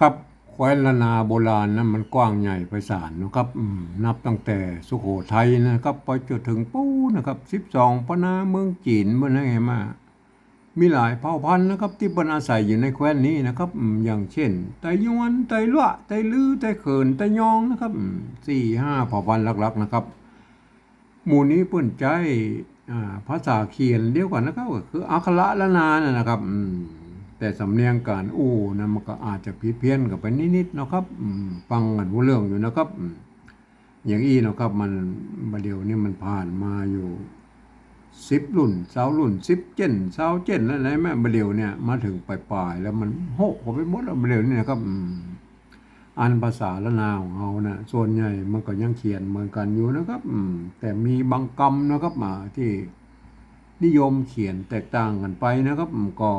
ครับแคว้นลนาโบราณนั้นมันกว้างใหญ่ไพศาลนะครับนับตั้งแต่สุโขทัยนะครับไปจนถึงปูนะครับสิบสองปนาเมืองจีนเมื่อไหร่มามีหลายเผ่าพันธุ์นะครับ ที่บรรอาศัยอยู่ในแคว้นนี้นะครับอย่างเช่น ไตยวนไตละไตลือไตเขินไตยองนะครับสี่ห้าเผ่าพันธุ์หลักๆนะครับ หมู่นี้เปิ้นใจภาษาเขียนเดียวกันนะครับก็คืออักขระละนานะนะครับอื แต่สำเนียงการอู้นะมันก็อาจจะผิดเพี้ยนกับไปนิดๆนะครับฟังกันรู้เรื่องอยู่นะครับ อย่างอี้นะครับมันมาเดียวนี้มันผ่านมาอยู่สิบรุ่นเสารุ่นสิบเจนเสาเจนแล้วไหนแม่มาเดียวเนี่ยมาถึงปลายๆแล้วมันโหกเข้าไปหมดแล้วมาเดียวนี่นะครับอันภาษาละนาของเรานะ่ะส่วนใหญ่มันก็ยังเขียนเหมือนกันอยู่นะครับแต่มีบางกรรมนะครับมาที่ นิยมเขียนแตกต่างกันไปนะครับก็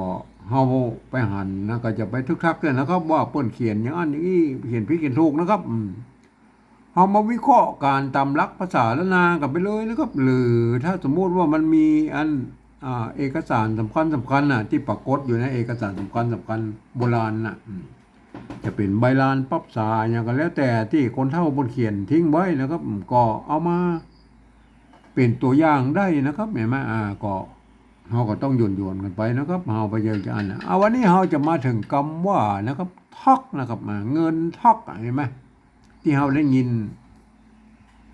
เฮาไปหันนะก็จะไปทึกทักเลยนะครับว่าเปิ้นเขียนอย่างอันอย่างนี้เขียนผิดเขียนถูกนะครับเฮามาวิเคราะห์การตามลักภาษาละนากันไปเลยนะครับหรือถ้าสมมุติว่ามันมีอันอ่าเอกสารสำคัญสำคัญน่ะที่ปรากฏอยู่ในเอกสารสำคัญสำคัญโบราณน่ะจะเป็นใบลานปับสาอย่างก็แล้วแต่ที่คนเท่าบนเขียนทิ้งไว้นะครับก็เอามา เป็นตัวอย่างได้นะครับเห็นไหมอ่าก็เราก็ต้องโยนโยนกันไปนะครับเราไปเจอกันนะเอาวันนี้เราจะมาถึงคำว่านะครับทักนะครับอ่าเงินทักอะเห็นไหมที่เราได้ยิน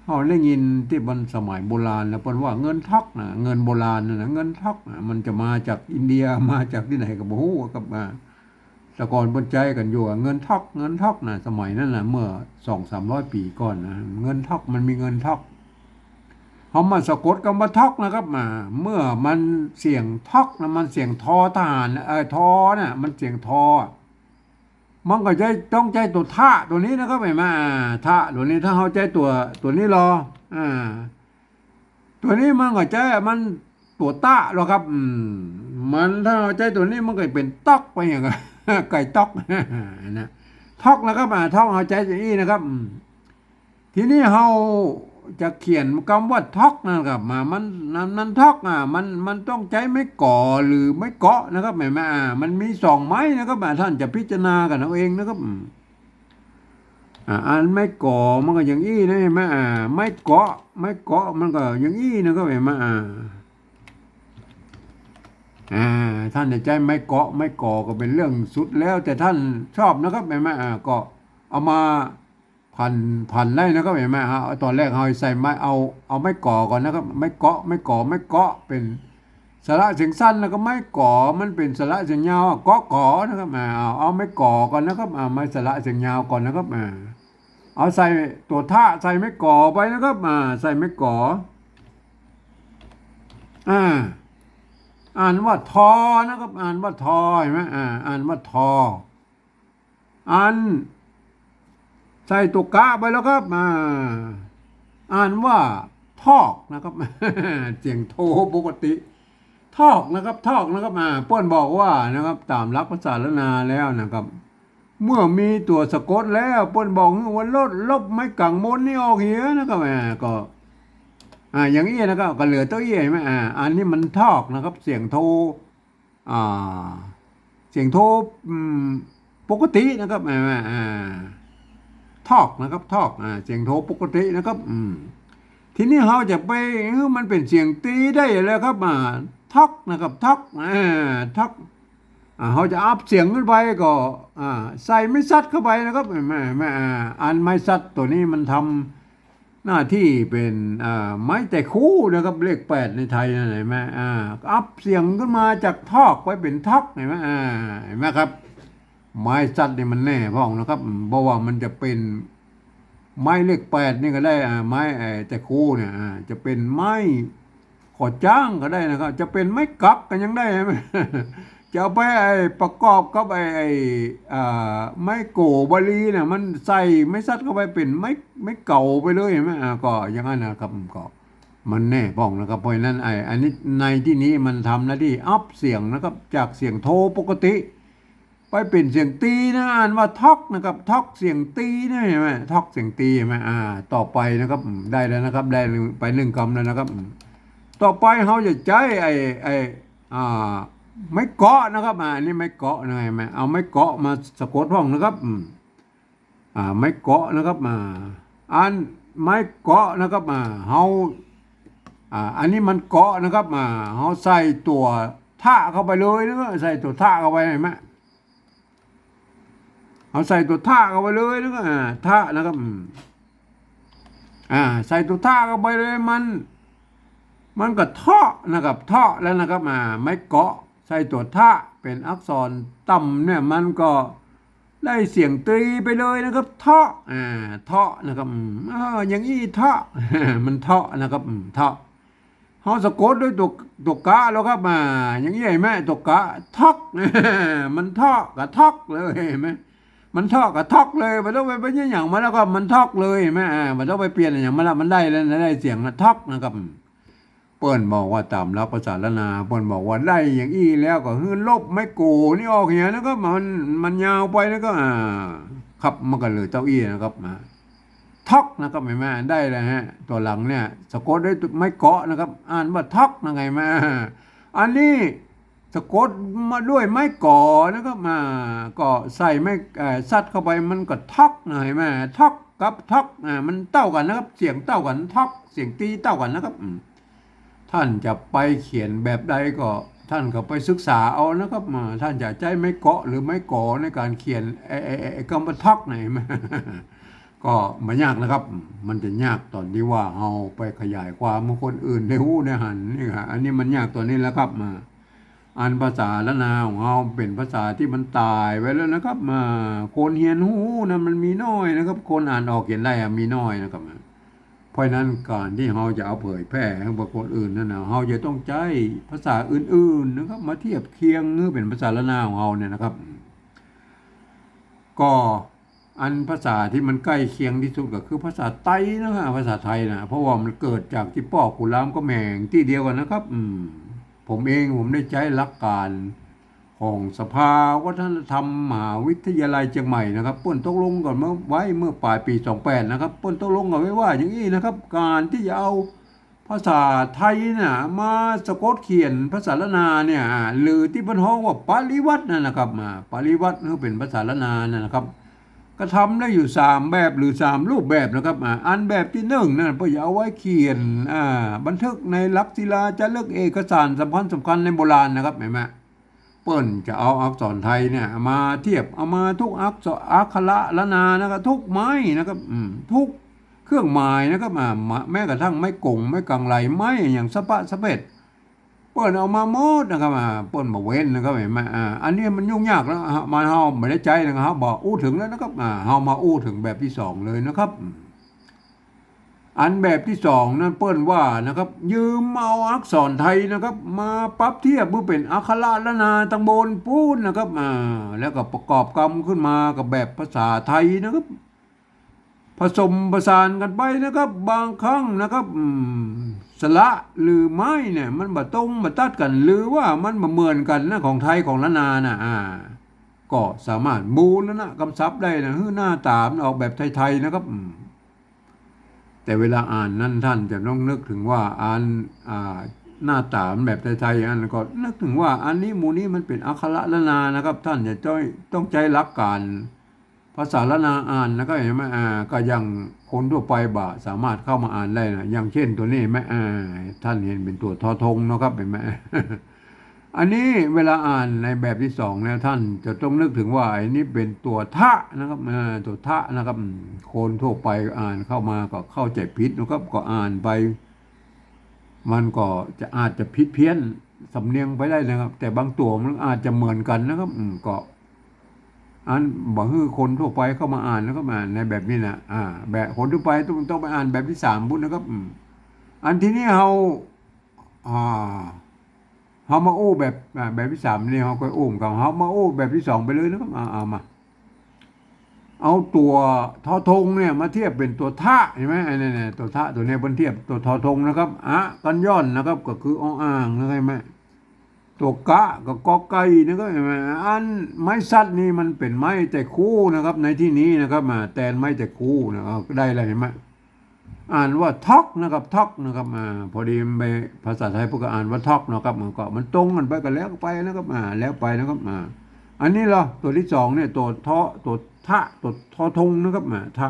เราได้ยินที่บนสมัยโบราณแล้วเปนว่าเงินทักนะเงินโบราณนะนเงินทักนะมันจะมาจากอินเดียมาจากที่ไหนกับโอ้กับมาแต่ก่อนบนใจกันอยู่เงินทอกเงินทอกนะสมัยนั้นนะเมื่อสองสามร้อยปีก่อนนะเงินทอกมันมีเงินทอก เขามาสะกดคำว่าทอกนะครับมาเมื่อมันเสียงทอกนะมันเสียงทอทหารนะเออทอนะมันเสียงทอ มันก็จะต้องใจตัวท่าตัวนี้นะครับเห็นไหมาท่าตัวนี้ถ้าเขาใจตัวตัวนี้รออ่าตัวนี้มันก็ใจมันตัวต้าหรอกครับอืมมันถ้าเราใจตัวนี้มันก็เป็นตอกไปอย่างเงี้ยไก่ตอกนะทอกนะครับอ่าทอกเอาใจอย่างนี้นะครับ ทีนี้เรา จะเขียนคำว่าทอกนะครับมามันนั้นนั้นทอกอะมันมันต้องใช้ไม้ก่อหรือไม้เกาะนะครับแม่แม่อ่ามันมีสองไม้นะครับท่านจะพิจารณากันเอาเองนะครับอ่าอันไม้ก่อมันก็อย่างนี้นะเห็นไหมอ่าไม้เกาะไม้เกาะมันก็อย่างนี้นะครับเห็นไหมอ่าอ่าท่านจะใจไม่เกาะไม่ก่อก็เป็นเรื่องสุดแล้ว แต่ท่านชอบนะครับเห็นไหมอ่าก็เอามา พันพันไล่นะครับเห็นไหมฮะตอนแรกเอาใส่ไม้เอาเอาไม่ก่อก่อนนะครับ ไม่เกาะไม่ก่อไม่เกาะเป็นสระเสียงสั้นแล้วก็ไม่ก่อมันเป็นสระเสียงยาวเกาะก่อนะครับอ่าเอาเอาไม่ก่อก่อนนะครับอ่าไม่สระเสียงยาวก่อนนะครับอ่าเอาใส่ตัวท่าใส่ไม่ก่อไปนะครับอ่าใส่ไม่ก่ออ่าอ่านว่าทอนะครับ อ่านว่าทอเห็นไหมอ่าอ่านว่าทออ่าน ใส่ตุกกะไปแล้วครับอ่าอ่านว่าทอกนะครับเสียงโทปกติ ทอกนะครับทอกนะครับอ่าป้นบอกว่านะครับตามหลักภาษาละนาแล้วนะครับ เมื่อมีตัวสะกดแล้วป้นบอกว่าลดลบไม่กังมนนี่ออกเหียนะครับอ่ก็อ่าอย่างนี้นะครับก็เหลือตัวเย่ไหมอ่าอันนี้มันทอกนะครับ เสียงโทอ่าเสียงโทปกตินะครับอ่าอ่า ทอกนะครับทอกอ่าเสียงโทปกตินะครับอืมทีนี้เราจะไปเออมันเป็นเสียงตีได้แล้วครับอ่าทอกนะครับทอกอ่าทอกอ่าเขาจะอัพเสียงขึ้นไปก็อ่าใส่ไม่ซัดเข้าไปนะครับแม่แม่อ่าอันไม่ซัดตัวนี้มันทำหน้าที่เป็นอ่าไม้แต่คู่นะครับเลขแปดในไทยนั่นเห็นไหมอ่าอัพเสียงขึ้นมาจากทอกไว้เป็นทักเห็นไหมอ่าเห็นไหมครับ ไม้สัตว์นี่มันแน่พ้องนะครับเพราะว่ามันจะเป็นไม้เลขแปดนี่ก็ได้ไม้ไอ้แต่คู่เนี่ยจะเป็นไม้ขอจ้างก็ได้นะครับ จะเป็นไม้กักกันยังได้ไหมจะเอาไปไอ้ประกอบกับไอ้ไอ้ไม้โกบาลีเนี่ยมันใส่ไม้ซัดเข้าไปเป็นไม้ไม้เก่าไปเลยเห็นไหมอ่าก็อย่างนั้นนะครับก็มันแน่ป้องนะครับเพราะนั้นไอ้อันนี้ในที่นี้มันทำหน้าที่อัพเสียงนะครับ จากเสียงโทรปกติ ไปเป็นเสียงตีนะอ่านว่าทอกนะครับทอกเสียงตีนะเห็นไหมทอกเสียงตีเห็นไหมอ่า ต่อไปนะครับได้แล้วนะครับ ได้ไปหนึ่งคำแล้วนะครับ ต่อไปเขาจะใช้ไอ้ไอ้อ่าไม้เกาะนะครับอ่าอันนี้ไม้เกาะนะเห็นไหมเอาไม้เกาะมาสะกดห้องนะครับอ่าไม้เกาะนะครับมาอันไม้เกาะนะครับมาเฮาอ่าอันนี้มันเกาะนะครับมาเฮาใส่ตัวท่าเข้าไปเลยนะใส่ตัวท่าเข้าไปเห็นไหม เอาใส่ตัวท่าเข้าไปเลยนะอ่าท่านะครับอ่า ใส่ตัวท่าเข้าไปเลยมัน มันก็ทาะนะครับทาะแล้วนะครับมาไม้เกาะใส่ตัวท่าเป็นอักษรต่ำเนี่ยมันก็ได้เสียงตรีไปเลยนะครับทาะอ่าทาะนะครับอืมอ้าอย่างนี้ทาะมันทาะนะครับทาะเขาสะกดด้วยตัวตัวกะแล้วครับมาอย่างนี้เห็นไหมตัวกะทอกมันทาะกับทอกเลยเห็นไหม มันทอกกับทอกเลยมันต้องไปเป็นอย่างมาแล้วก็มันทอกเลยเห็นไหมอ่มันต้องไปเปลี่ยนอย่างมาแล้วมันได้แล้วได้เสียงนะทอกนะครับเปิ้นบอกว่าตามรับภาษาละนาเปิ้นบอกว่าได้อย่างอี้แล้วก็ฮือลบไม่โกนี่ออกอย่างนั้นก็มันมันยาวไปแล้วก็อ่าครับมันก็เลยเต้าอี้นะครับมาทอกนะครับแม่แม่ได้แล้วฮะ ตัวหลังเนี่ยสะกดด้วยไม่เกาะนะครับ อ่านว่าทอกนะไงแม่อันนี้ สะกดมาด้วยไม้ก่อนะครับมาก็ใส่ไม่ซัดเข้าไปมันก็ท็อกนะเห็นไหมท็อกกับท็อกอ่ามันเต้ากันนะครับ เสียงเต้ากันท็อกเสียงตีเต้ากันนะครับท่านจะไปเขียนแบบใดก็ท่านก็ไปศึกษาเอานะครับมาท่านจะใจไม่เกาะหรือไม่ก่อในการเขียนไอ้ไอ้ไอ้ไอ้คำว่าทักไหนมาก็ไม่ยากนะครับ มันจะยากตอนที่ว่าเอาไปขยายความมาคนอื่นในหูในหันนี่ครับอันนี้มันยากตัวนี้แล้วครับมา อันภาษาละนาของเราเป็นภาษาที่มันตายไว้แล้วนะครับมาคนเฮียนหูนะมันมีน้อยนะครับ คนอ่านออกเขียนได้มีน้อยนะครับเพราะนั้นการที่เราจะเอาเผยแพร่ให้บุคคลอื่นนั่นนะเราจะต้องใช้ภาษาอื่นๆนะครับ มาเทียบเคียงหรือเป็นภาษาละนาของเราเนี่ยนะครับ ก็อันภาษาที่มันใกล้เคียงที่สุดก็คือภาษาไต้นะฮะภาษาไทยนะเพราะว่ามันเกิดจากที่พ่อขุนรามก็แมงที่เดียวกันนะครับ อืม ผมเองผมได้ใช้หลักการของสภาวัฒนธรรมมหาวิทยาลัยเชียงใหม่นะครับป้นตกลงก่อนเมื่อไว้เมื่อปลายปี 28 นะครับป้นตกลงกันไว้ว่าอย่างนี้นะครับ การที่จะเอาภาษาไทยน่ะมาสะกดเขียนภาษาละนาเนี่ยหรือที่เปิ้นฮ้องว่าปริวัตินั่นนะครับมาปริวัติคือเป็นภาษาละนานะครับ ก็ทำได้อยู่สามแบบหรือสามรูปแบบนะครับอ่าอันแบบที่หนึ่งนั่นเพื่อจะเอาไว้เขียนบันทึกในลักษิลาจะเลือกเอกสารสำคัญสำคัญในโบราณนะครับเห็นไหมเปิ้นจะเอาอักษรไทยเนี่ยมาเทียบเอามาทุกอักษรอักขระละนานะครับทุกไม้นะครับทุกเครื่องหมายนะครับอ่าแม้กระทั่งไม้กงไม้กังไลไม้อย่างสะปะสะเพ็ด เปิ้นเอามาหมดนะครับอ่าเปิ้นมาเว้นนะครับเห็นไหมอ่าอันนี้มันยุ่งยากแล้วมาเฮาไม่ได้ใจนะครับบอกอู้ถึงแล้วนะครับอ่าเฮามาอู้ถึงแบบที่สองเลยนะครับ อันแบบที่สองนั่นเปิ้นว่านะครับ ยืมเอาอักษรไทยนะครับ มาปรับเทียบเพื่อเป็นอักขระละนาตังบนปูนนะครับอ่าแล้วก็ประกอบกรรมขึ้นมากับแบบภาษาไทยนะครับผสมผสานกันไปนะครับ บางครั้งนะครับ อืมสระหรือไม้เนี่ย มันบ่ตรงบ่ตัดกัน หรือว่ามันบ่เหมือนกันนะของไทยของละนานะอ่าก็สามารถบูรณะกำซับได้นะฮือหน้าตามออกแบบไทยๆนะครับแต่เวลาอ่านนั่นท่านจะต้องนึกถึงว่าอ่านอ่าหน้าตามแบบไทยๆอันก็นึกถึงว่าอันนี้มูนี้มันเป็นอักขระละนานะครับ ท่านจะต้องต้องใจรักการ ภาษาละนาอ่านแล้วก็เห็นไหมอ่าก็ยังคนทั่วไปบ่สามารถเข้ามาอ่านได้นะอย่างเช่นตัวนี้ไหมอ่าท่านเห็นเป็นตัวทอทงนะครับเห็นไหมอันนี้เวลาอ่านในแบบที่สองเนี่ยท่านจะต้องนึกถึงว่าอ้นี้เป็นตัวทะนะครับตัวทะนะครับคนทั่วไปอ่านเข้ามาก็เข้าใจผิดนะครับก็อ่านไป มันก็จะอาจจะผิดเพี้ยนสำเนียงไปได้นะครับ แต่บางตัวมันอาจจะเหมือนกันนะครับก็ อันบอกคือคนทั่วไปเข้ามาอ่านแล้วก็มาอ่าในแบบนี้นะอ่า แบบคนทั่วไปต้องต้องไปอ่านแบบที่สามบุญนะครับอันที่นี้เราอ่าเรามาอู้แบบแบบที่สามนี่เราก็อู้กับเรามาอู้แบบที่สองไปเลยนะครับเอามา เอาตัวทอทงเนี่ยมาเทียบเป็นตัวท่าเห็นไหมไอ้นี่เนี่ยตัวท่าตัวเนี้ยบนเทียบตัวทอทงนะครับอะกันย่อนนะครับ ก็คืออ้ออ่างนะครับเห็นไหม ตัวกะกับกอไก่นะครับอันไม้สัตว์นี่มันเป็นไม้แต่คู่นะครับ ในที่นี้นะครับมาแตนไม้แต่คู่นะครับได้เลยเห็นไหมอ่านว่าท็อกนะครับท็อกนะครับอ่าพอดีไปภาษาไทยพวกก็อ่านว่าท็อกนะครับมันก็มันตรงกันไปกันแล้วไปนะครับอ่าแล้วไปนะครับอ่าอันนี้เหรอตัวที่สองเนี่ยตัวทอตัวทะตัวทอทงนะครับอ่าทะ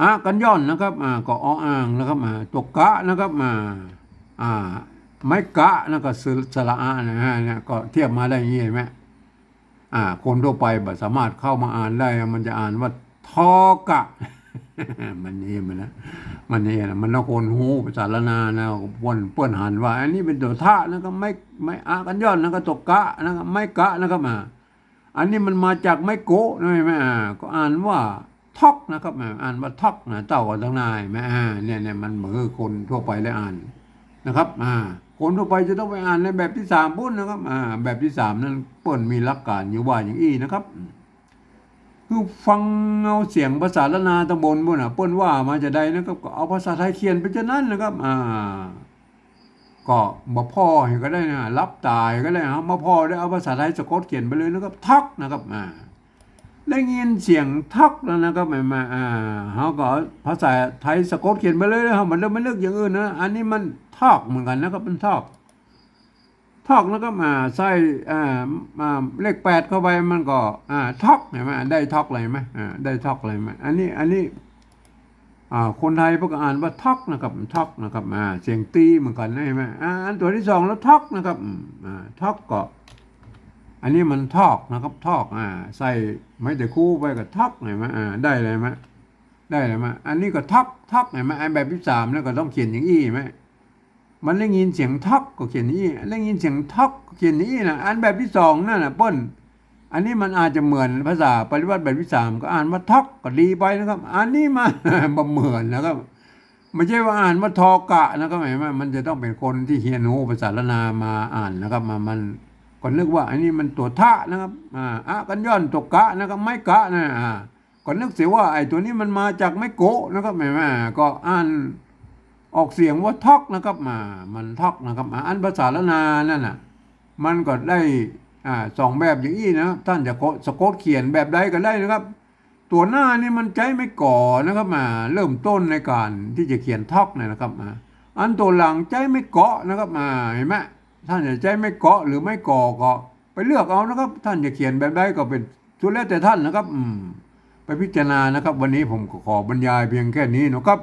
อะกันย่อนนะครับอ่าก็ออ่างนะครับอ่าตัวกะนะครับอ่าอ่า ไม้กะนะก็สสระอานะฮะเนี่ยก็เทียบมาได้อย่างนี้เห็นไหมอ่า คนทั่วไปแบบสามารถเข้ามาอ่านได้ มันจะอ่านว่าทอกะ มันนี่มันนะมันนี่นะมันนคนหูภาษานานะเปิ้นเปิ้นหันว่า อันนี้เป็นตัวท่านะครับไม่ไม่อากันย้อนนะครับตกกะนะครับไม่กะนะครับมาอันนี้มันมาจากไม่โกะนะไหมอ่าก็อ่านว่าทอกนะครับอ่าอ่านว่าทอกนะเต่ากันทั้งนายไหมอ่าเนี่ยเนี่ยมันเหมือนคนทั่วไปได้อ่านนะครับ อ่า คนทั่วไปจะต้องไปอ่านในแบบที่สามพุ่นนะครับ อ่า แบบที่สามนั้นเปิ้นมีหลักการอยู่ว่าอย่างอี้นะครับ คือฟังเอาเสียงภาษาละนาตำบลพุ่นอะเปิ้นว่ามาจะได้นะครับก็เอาภาษาไทยเขียนไปจะนั้นนะครับ อ่า ก็บ่พ่อให้ก็ได้นะรับตายก็ได้ครับมาพ่อได้เอาภาษาไทยสะกดเขียนไปเลยนะครับ ทักนะครับ อ่า ได้ยินเสียงทักแล้วนะครับมามาอ่าเขาก็เอาภาษาไทยสะกดเขียนไปเลยนะครับมันเริ่มไม่เลือกอย่างอื่นนะ อันนี้มันทักเหมือนกันนะครับมันทักทักแล้วก็มาใส่อ่ามาเลขแปดเข้าไปมันก็อ่าทักเห็นไหมได้ทักอะไรไหมอ่าได้ทักอะไรไหมอันนี้อันนี้อ่าคนไทยพวกก็อ่านว่าทักนะครับทักนะครับอ่าเสียงตีเหมือนกันนะเห็นไหมอ่าอันตัวที่สองแล้วทักนะครับอ่าทักก็ อันนี้มันทอกนะครับทอกอ่าใส่ไม่แต่คู่ไปกับทักเห็นไหมอ่าได้เลยไหมได้เลยไหมอันนี้ก็ทักทักเห็นไหมไอ้แบบที่สามแล้วก็ต้องเขียนอย่างอี้ไหมมันได้ยินเสียงทักก็เขียนอี้ได้ยินเสียงทักก็เขียนอี้นะอันแบบที่สองนั่นน่ะป้น อันนี้มันอาจจะเหมือนภาษาปริวัติแบบที่สามก็อ่านว่าทักก็ดีไปนะครับ อันนี้มันบ่เหมือนนะครับไม่ใช่ว่าอ่านว่าทอกะนะครับเห็นไหมมันจะต้องเป็นคนที่เฮียนหูภาษาละนามาอ่านนะครับมามัน ก็นึกว่าอันนี้มันตัวท่านะครับอ่าอะกันย้อนตกกะนะครับไม่กะนะอ่าก็นึกเสียว่าไอ้ตัวนี้มันมาจากไม่โกะนะครับแม่แม่ก็อ่านออกเสียงว่าทอกนะครับมามันทอกนะครับอ่านภาษาละนานั่นน่ะมันก็ได้อ่าสองแบบอย่างนี้นะท่านจะโกสะกดเขียนแบบใดก็ได้นะครับ ตัวหน้านี่มันใจไม่ก่อนะครับมาเริ่มต้นในการที่จะเขียนทอกเนี่ยนะครับมาอันตัวหลังใจไม่เกาะนะครับมาเห็นไหม ท่านจะใจไม่เกาะหรือไม่ก่อก็ไปเลือกเอานะครับ ท่านจะเขียนแบบใดก็เป็นสุดแล้วแต่ท่านนะครับ อืม ไปพิจารณานะครับ วันนี้ผมขอบรรยายเพียงแค่นี้นะครับ